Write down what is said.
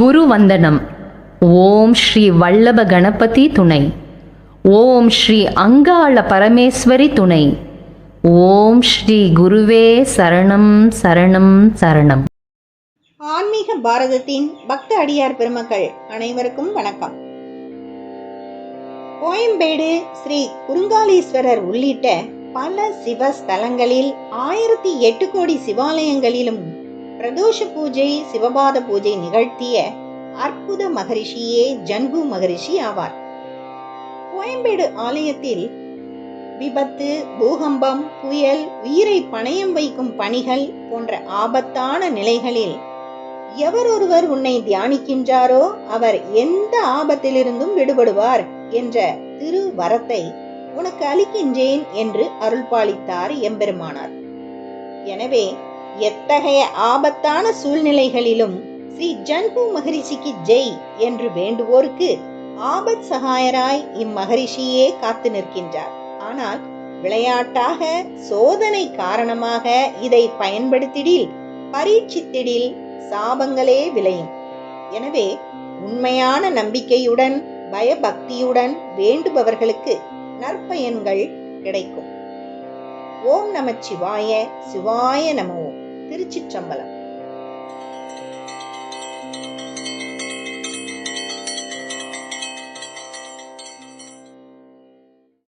குரு வந்தனம் ஓம் ஸ்ரீ வல்லப கணபதி துணை. ஓம் ஸ்ரீ அங்காள பரமேஸ்வரி துணை. ஓம் ஸ்ரீ குருவே சரணம் சரணம் சரணம். ஆன்மீக பாரதத்தின் பக்த அடியார் பெருமக்கள் அனைவருக்கும் வணக்கம். கோயம்பேடு ஸ்ரீ குருங்காலீஸ்வரர் உள்ளிட்ட பல சிவ ஸ்தலங்களில் ஆயிரத்தி எட்டு கோடி சிவாலயங்களிலும் பிரதோஷ பூஜை சிவபாத பூஜை நிகழ்த்திய அற்புத மகரிஷியே ஜன்கு மகரிஷி ஆவார். கோயம்பேடு ஆலயத்தில் விபத்து பூகம்பம் புயல் உயிரை பணயம் வைக்கும் பணிகள் போன்ற ஆபத்தான நிலைகளில் எவரொருவர் உன்னை தியானிக்கின்றாரோ அவர் எந்த ஆபத்திலிருந்தும் விடுபடுவார் என்ற திரு வரத்தை உனக்கு அளிக்கின்றேன் என்று அருள்பாலித்தார் எம்பெருமானார். எனவே எத்தகைய ஆபத்தான சூழ்நிலைகளிலும் ஸ்ரீ ஜன்கு மகரிஷிக்கு ஜெய் என்று வேண்டுவோருக்கு ஆபத் சகாயராய் இம்மகரிஷியே காத்து நிற்கின்றார். ஆனால் விளையாட்டாக சோதனை காரணமாக இதை பயன்படுத்திடில் பரீட்சித்திடில் சாபங்களே விளையும். எனவே உண்மையான நம்பிக்கையுடன் பயபக்தியுடன் வேண்டுபவர்களுக்கு நற்பயன்கள் கிடைக்கும். ஓம் நமச்சிவாய சிவாய நமோ. திருச்சிற்றம்பலம்.